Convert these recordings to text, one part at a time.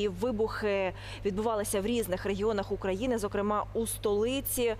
І вибухи відбувалися в різних регіонах України, зокрема у столиці.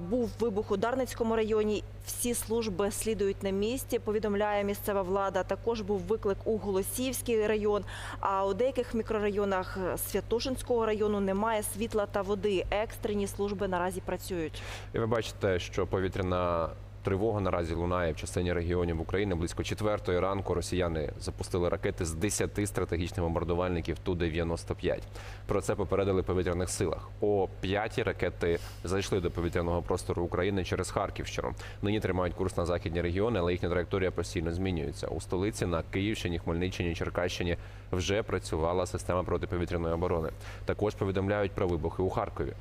Був вибух у Дарницькому районі. Всі служби слідують на місці. Повідомляє місцева влада. Також був виклик у Голосіївський район. А у деяких мікрорайонах Святошинського району немає світла та води. Екстрені служби наразі працюють. І ви бачите, що повітряна тривога наразі лунає в частині регіонів України. Близько четвертої ранку росіяни запустили ракети з 10 стратегічних бомбардувальників Ту-95. Про це попередили в повітряних силах. О п'ятій ракети зайшли до повітряного простору України через Харківщину. Нині тримають курс на західні регіони, але їхня траєкторія постійно змінюється. У столиці на Київщині, Хмельниччині, Черкащині вже працювала система протиповітряної оборони. Також повідомляють про вибухи у Харкові.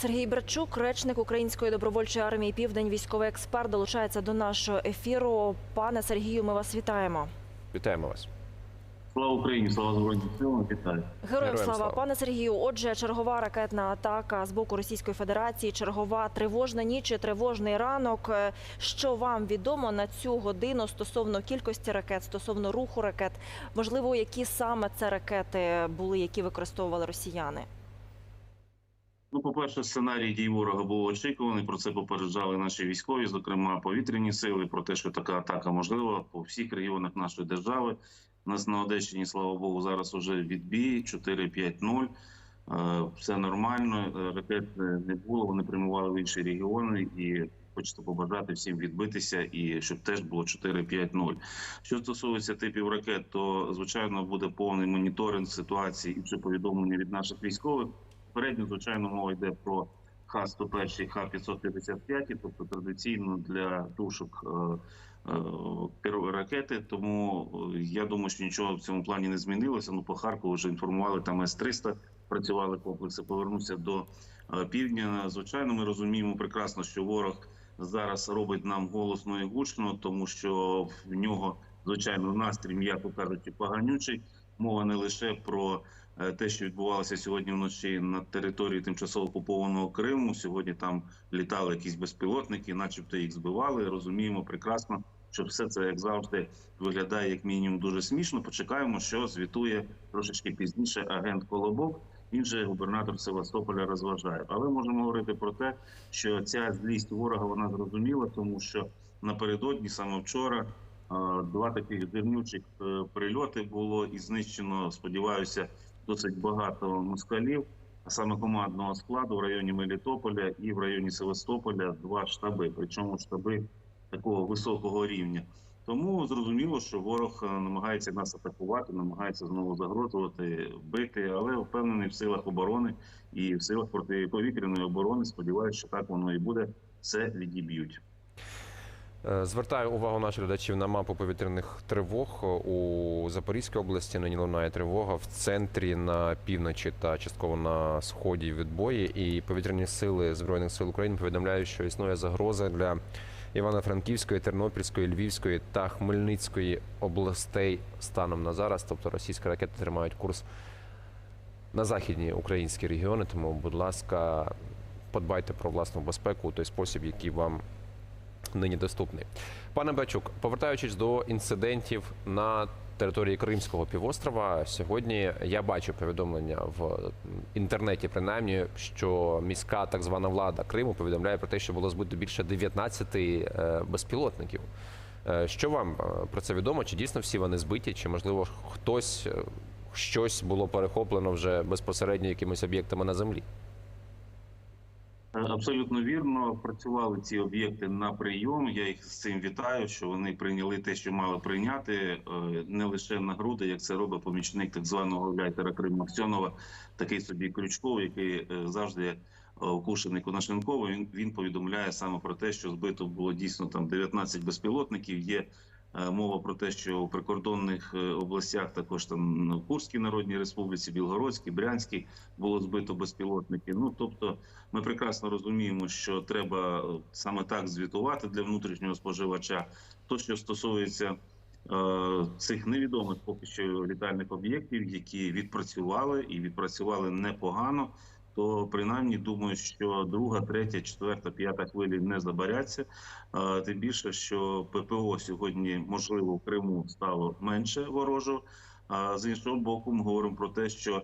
Сергій Братчук, речник Української добровольчої армії Південь, військовий експерт, долучається до нашого ефіру. Пане Сергію, ми вас вітаємо. Вітаємо вас. Слава Україні, слава Збройним силам, вітаю. Героям слава. пане Сергію. Отже, чергова ракетна атака з боку Російської Федерації, чергова тривожна ніч, і тривожний ранок. Е, Що вам відомо на цю годину стосовно кількості ракет, стосовно руху ракет? Можливо, які саме це ракети були, які використовували росіяни? Ну, по-перше, сценарій дій ворога був очікуваний. Про це попереджали наші військові, зокрема повітряні сили, про те, що така атака можлива по всіх регіонах нашої держави. У нас на Одещині, слава Богу, зараз уже відбій 4-5-0. Е, Все нормально. Е, Ракет не було. Вони прямували в інші регіони і. Хочеться побажати всім відбитися і щоб теж було 4-5-0. Що стосується типів ракет, то звичайно буде повний моніторинг ситуації і вже повідомлення від наших військових. Попередньо, звичайно, мова йде про Х-101, Х-555, тобто традиційно для тушок е, е, ракети. Тому е, я думаю, що нічого в цьому плані не змінилося. Ну, по Харкову вже інформували, там С-300 працювали комплекси. Повернуся до е, півдня. Звичайно, ми розуміємо прекрасно, що ворог зараз робить нам голосно і гучно, тому що в нього, звичайно, настрій, м'яко кажучи, поганючий. Мова не лише про те, що відбувалося сьогодні вночі на території тимчасово окупованого Криму. Сьогодні там літали якісь безпілотники, начебто їх збивали. Розуміємо прекрасно, що все це як завжди виглядає як мінімум дуже смішно. Почекаємо, що звітує трошечки пізніше агент Колобок. Він же губернатор Севастополя розважає. Але можемо говорити про те, що ця злість ворога вона зрозуміла, тому що напередодні, саме вчора, е, два таких дивнючих е, прильоти було і знищено. Сподіваюся, досить багато москалів, а саме командного складу в районі Мелітополя і в районі Севастополя два штаби, причому штаби такого високого рівня. Тому зрозуміло, що ворог е, намагається нас атакувати, намагається знову загрожувати, бити, але впевнений в силах оборони і в силах протиповітряної оборони. Сподіваюся, що так воно і буде. Все відіб'ють. Е, Звертаю увагу наших глядачів на мапу повітряних тривог у Запорізькій області. Нині лунає тривога в центрі на півночі та частково на сході відбої. І повітряні сили збройних сил України повідомляють, що існує загроза для Івано-Франківської, Тернопільської, Львівської та Хмельницької областей станом на зараз. Тобто російські ракети тримають курс на західні українські регіони. Тому, будь ласка, подбайте про власну безпеку у той спосіб, який вам нині доступний. Пане Бачук, повертаючись до інцидентів на території Кримського півострова, сьогодні я бачу повідомлення в інтернеті, принаймні, що міська так звана влада Криму повідомляє про те, що було збито більше 19 е, безпілотників. Е, Що вам е, про це відомо? Чи дійсно всі вони збиті? Чи можливо хтось щось було перехоплено вже безпосередньо якимись об'єктами на землі? Е, Абсолютно вірно. Працювали ці об'єкти на прийом. Я їх з цим вітаю, що вони прийняли те, що мали прийняти, е, не лише на груди, як це робить помічник так званого гауляйтера Крим Аксьонова, такий собі крючков, який е, завжди укушений Конашенкова. Він він повідомляє саме про те, що збито було дійсно там 19 безпілотників. Є мова про те, що у прикордонних е, областях, також там ну, Курській Народній Республіці, Білгородській, Брянській було збито безпілотники. Ну тобто, ми прекрасно розуміємо, що треба е, саме так звітувати для внутрішнього споживача. То, що стосується е, цих невідомих поки що літальних об'єктів, які відпрацювали і відпрацювали непогано. То принаймні думаю, що друга, третя, четверта, п'ята хвилі не забаряться. Тим більше, що ППО сьогодні можливо в Криму стало менше ворожого. А з іншого боку, ми говоримо про те, що е,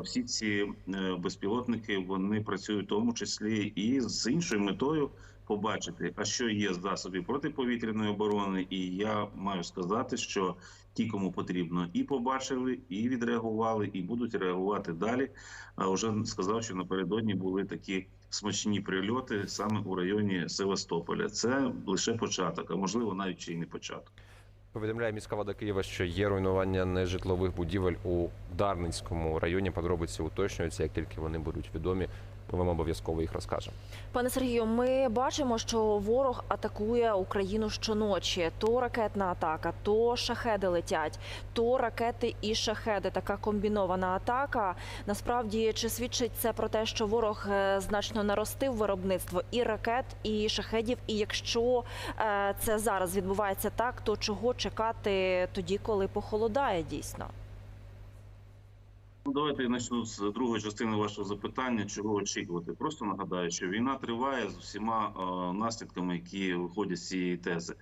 всі ці е, безпілотники вони працюють в тому числі і з іншою метою побачити, а що є з засобів протиповітряної оборони. І я маю сказати, що ті, кому потрібно, і побачили, і відреагували, і будуть реагувати далі. А вже сказав, що напередодні були такі смачні прильоти саме у районі Севастополя. Це лише початок, а можливо навіть ще й не початок. Повідомляє міська влада Києва, що є руйнування нежитлових будівель у Дарницькому районі. Подробиці уточнюються, як тільки вони будуть відомі. Ми вам обов'язково їх розкажемо. Пане Сергію, ми бачимо, що ворог атакує Україну щоночі. То ракетна атака, то шахеди летять, то ракети і шахеди. Така комбінована атака. Насправді, чи свідчить це про те, що ворог е, значно наростив виробництво і ракет, і шахедів? І якщо е, це зараз відбувається так, то чого чекати тоді, коли похолодає дійсно? Давайте я почну з другої частини вашого запитання. Чого очікувати? Просто нагадаю, що війна триває з усіма е, наслідками, які виходять з цієї тези.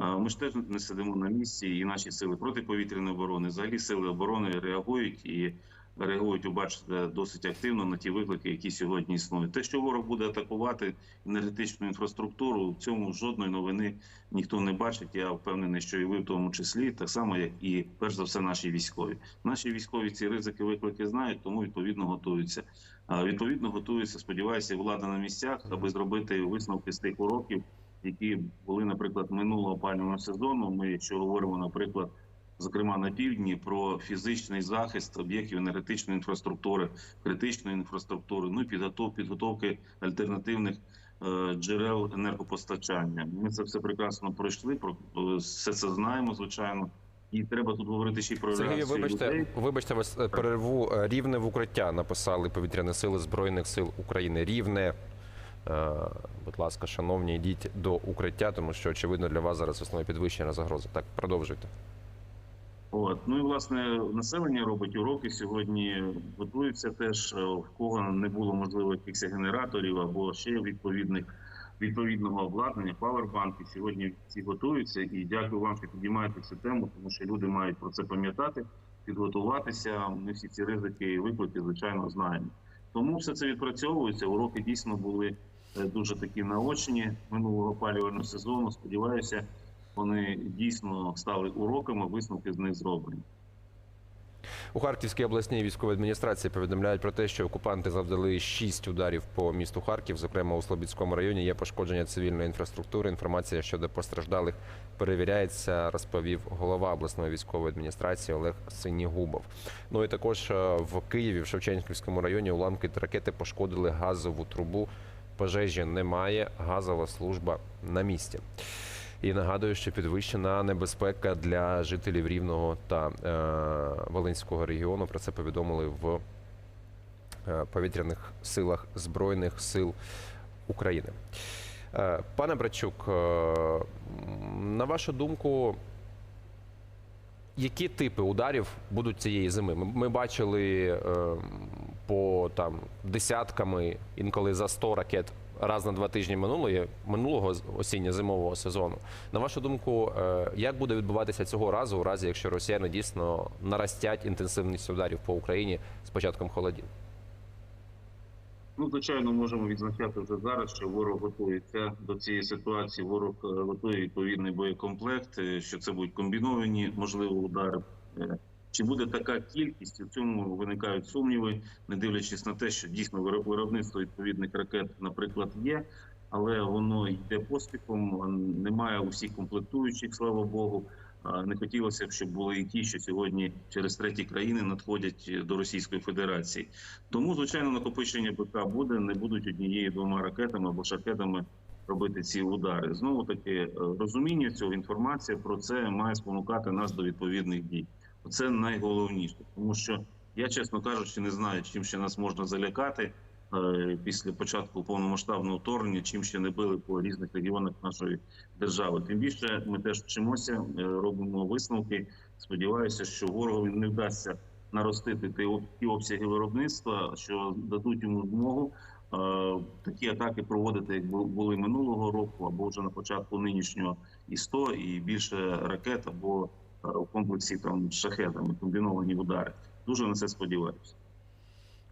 Е, Ми ж теж не сидимо на місці, і наші сили протиповітряної оборони, взагалі сили оборони реагують і реагують, бачите, досить активно на ті виклики, які сьогодні існують. Те, що ворог буде атакувати енергетичну інфраструктуру, в цьому жодної новини ніхто не бачить. Я впевнений, що і ви в тому числі, так само як і перш за все наші військові. Наші військові ці ризики, виклики знають, тому відповідно готуються. Відповідно готуються. Сподіваюся, влада на місцях, аби зробити висновки з тих уроків, які були, наприклад, минулого опалювального сезону. Ми, якщо говоримо, наприклад, зокрема на півдні, про фізичний захист об'єктів енергетичної інфраструктури, критичної інфраструктури, ну і підготов, підготовки альтернативних е, джерел енергопостачання. Ми це все прекрасно пройшли. Про е, все це знаємо, звичайно. І треба тут говорити ще й про реакцію вибачте, людей. вибачте вас е, перерву. Е, Рівне в укриття написали повітряні сили збройних сил України. Рівне. Будь ласка, шановні, йдіть до укриття, тому що очевидно для вас зараз існує підвищена загроза. Так, продовжуйте. От ну і власне населення робить уроки сьогодні. Готуються теж е, в кого не було можливо якихось генераторів або ще відповідних відповідного обладнання, павербанки. Сьогодні всі готуються і дякую вам, що підіймаєте цю тему, тому що люди мають про це пам'ятати, підготуватися. Ми всі ці ризики і виклики, звичайно, знаємо. Тому все це відпрацьовується. Уроки дійсно були е, дуже такі наочні минулого опалювального сезону. Сподіваюся, вони дійсно стали уроками, висновки з них зроблені. У Харківській обласній військовій адміністрації повідомляють про те, що окупанти завдали шість ударів по місту Харків. Зокрема, у Слобідському районі є пошкодження цивільної інфраструктури. Інформація щодо постраждалих перевіряється, розповів голова обласної військової адміністрації Олег Синігубов. Ну і також е, в Києві, в Шевченківському районі, уламки ракети пошкодили газову трубу. Пожежі немає, газова служба на місці. І нагадую, що підвищена небезпека для жителів Рівного та е, Волинського регіону. Про це повідомили в е, повітряних силах Збройних сил України. Е, пане Братчук, е, на вашу думку, які типи ударів будуть цієї зими? Ми, бачили по там десятками, інколи за 100 ракет раз на два тижні минулої минулого осінньо-зимового сезону. На вашу думку, е, як буде відбуватися цього разу, у разі якщо росіяни дійсно наростять інтенсивність ударів по Україні з початком холодів? Ну, звичайно, можемо відзначати вже зараз, що ворог готується до цієї ситуації. Ворог е, готує відповідний боєкомплект, е, що це будуть комбіновані, можливо, удари. Чи буде така кількість? У цьому виникають сумніви, не дивлячись на те, що дійсно виро- виробництво відповідних ракет, наприклад, є, але воно йде поспіхом. Немає усіх комплектуючих, слава Богу. Не хотілося б, щоб були і ті, що сьогодні через треті країни надходять до Російської Федерації. Тому, звичайно, накопичення БК буде, не будуть однією двома ракетами або шахедами робити ці удари. Знову таки, е, розуміння цього інформація про це має спонукати нас до відповідних дій. Це найголовніше, тому що я, чесно кажучи, не знаю, чим ще нас можна залякати е, після початку повномасштабного вторгнення, чим ще не били по різних регіонах нашої держави. Тим більше ми теж вчимося, е, робимо висновки. Сподіваюся, що ворогові не вдасться наростити ті обсяги виробництва, що дадуть йому змогу е, такі атаки проводити, як були минулого року, або вже на початку нинішнього і 100, і більше ракет або в комплексі там шахетами, комбіновані удари. Дуже на це сподіваюся.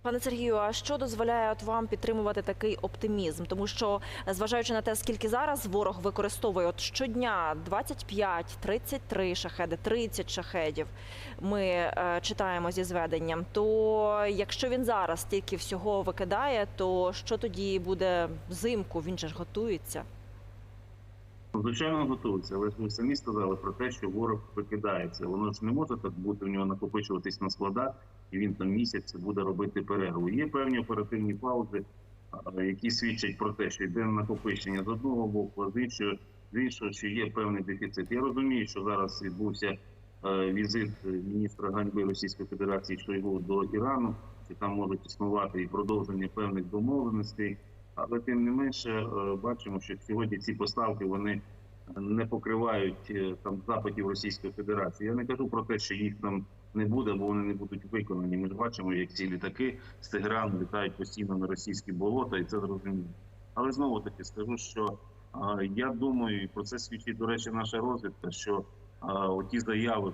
Пане Сергію, а що дозволяє от вам підтримувати такий оптимізм? Тому що, зважаючи на те, скільки зараз ворог використовує от щодня 25, 33 шахеди, 30 шахедів, ми е, читаємо зі зведенням. То якщо він зараз стільки всього викидає, то що тоді буде взимку? Він же ж готується. Звичайно, готуються, але ж ви самі сказали про те, що ворог викидається. Воно ж не може так бути в нього накопичуватись на складах, і він там місяць буде робити перерву. Є певні оперативні паузи, які свідчать про те, що йде накопичення з одного боку, а з іншого, з іншого, що є певний дефіцит. Я розумію, що зараз відбувся е, візит міністра ганьби Російської Федерації Шойгу до Ірану, що там можуть існувати і продовження певних домовленостей. Але тим не менше е, бачимо, що сьогодні ці поставки вони не покривають е, там запитів Російської Федерації. Я не кажу про те, що їх там не буде, бо вони не будуть виконані. Ми ж бачимо, як ці літаки з Тегерану літають постійно на російські болота, і це зрозуміло. Але знову таки скажу, що а, я думаю, і про це свідчить до речі, наша розвідка, що оті заяви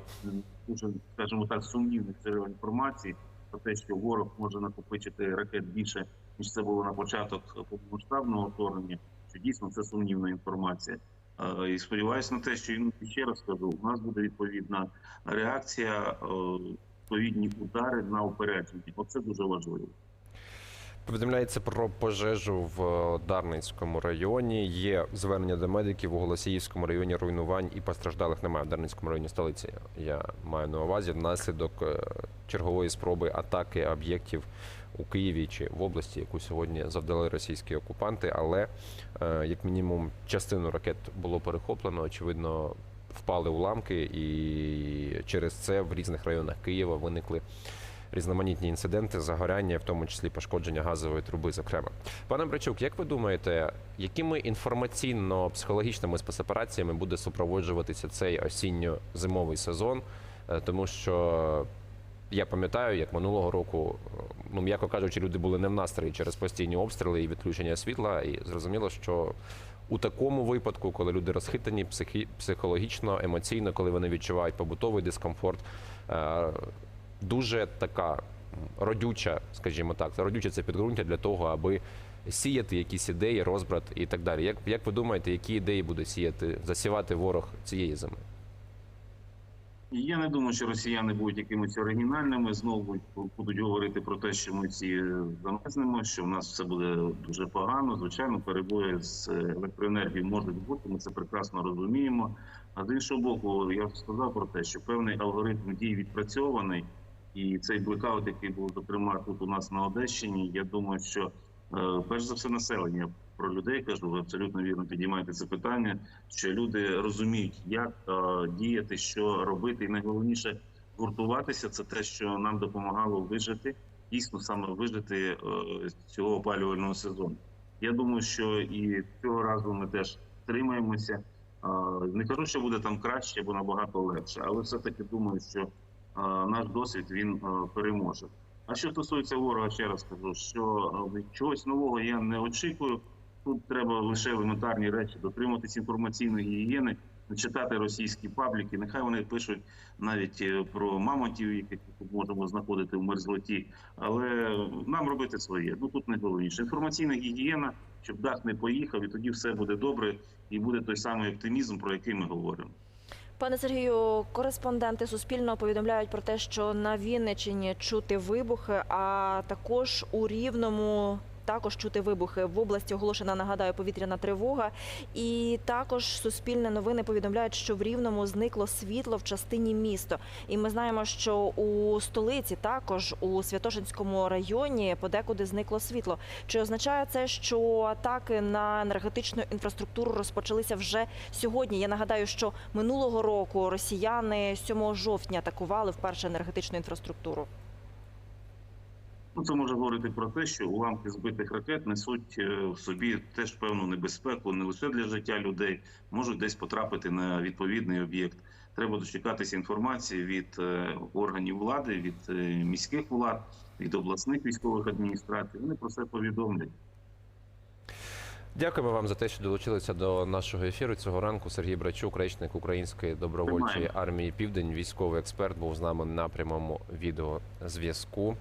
дуже, скажімо так, сумнівних джерел інформації про те, що ворог може накопичити ракет більше ніж це було на початок повномасштабного вторгнення, що дійсно це сумнівна інформація. Е, І сподіваюся на те, що ще раз кажу, у нас буде відповідна реакція, е, відповідні удари на упередження. Оце дуже важливо. Повідомляється про пожежу в Дарницькому районі. Є звернення до медиків у Голосіївському районі руйнувань і постраждалих немає в Дарницькому районі столиці. Я маю на увазі внаслідок е, чергової спроби атаки об'єктів у Києві чи в області, яку сьогодні завдали російські окупанти. Але е, як мінімум частину ракет було перехоплено. Очевидно, впали уламки, і через це в різних районах Києва виникли різноманітні інциденти, загоряння, в тому числі пошкодження газової труби. Зокрема, пане Брачук, як ви думаєте, якими інформаційно-психологічними спецопераціями буде супроводжуватися цей осінньо-зимовий сезон? Е, Тому що я пам'ятаю, як минулого року, е, ну м'яко кажучи, люди були не в настрої через постійні обстріли і відключення світла, і зрозуміло, що у такому випадку, коли люди розхитані психі, психологічно, емоційно, коли вони відчувають побутовий дискомфорт, е, дуже така родюча, скажімо так, родюче це підґрунтя для того, аби сіяти якісь ідеї, розбрат і так далі. Як, як ви думаєте, які ідеї буде сіяти, засівати ворог цієї зими? Я не думаю, що росіяни будуть якимись оригінальними. Знову будуть- говорити про те, що ми всі замерзнемо, що в нас все буде дуже погано. Звичайно, перебої з електроенергією можуть бути. Ми це прекрасно розуміємо. А з іншого боку, я сказав про те, що певний алгоритм дій відпрацьований, і цей блекаут, який був зокрема тут у нас на Одещині, я думаю, що е, перш за все населення. Про людей кажу, ви абсолютно вірно підіймаєте це питання. Що люди розуміють, як е, діяти, що робити, і найголовніше гуртуватися. Це те, що нам допомагало вижити, дійсно саме вижити е, цього опалювального сезону. Я думаю, що і цього разу ми теж тримаємося. Не кажу, що буде там краще або набагато легше, але все таки думаю, що наш досвід він е, переможе. А що стосується ворога, ще раз кажу, що е, чогось нового я не очікую. Тут треба лише елементарні речі дотримуватись інформаційної гігієни, читати російські пабліки. Нехай вони пишуть навіть е, про мамонтів, яких можемо знаходити в мерзлоті. Але нам робити своє. Ну тут найголовніше. Інформаційна гігієна, щоб дах не поїхав, і тоді все буде добре, і буде той самий оптимізм, про який ми говоримо. Пане Сергію, кореспонденти Суспільного повідомляють про те, що на Вінниччині чути вибухи, а також у Рівному також чути вибухи. В області оголошена, нагадаю, повітряна тривога. І також Суспільне новини повідомляють, що в Рівному зникло світло в частині міста. І ми знаємо, що у столиці також у Святошинському районі подекуди зникло світло. Чи означає це, що атаки на енергетичну інфраструктуру розпочалися вже сьогодні? Я нагадаю, що минулого року росіяни 7 жовтня атакували вперше енергетичну інфраструктуру. Ну, це може говорити про те, що уламки збитих ракет несуть е, в собі теж певну небезпеку не лише для життя людей, можуть десь потрапити на відповідний об'єкт. Треба дочекатися інформації від е, органів влади, від е, міських влад, від обласних військових адміністрацій. Вони про це повідомлять. Дякуємо вам за те, що долучилися до нашого ефіру цього ранку. Сергій Брачук, речник Української добровольчої армії Південь, військовий експерт, був з нами на прямому відеозв'язку.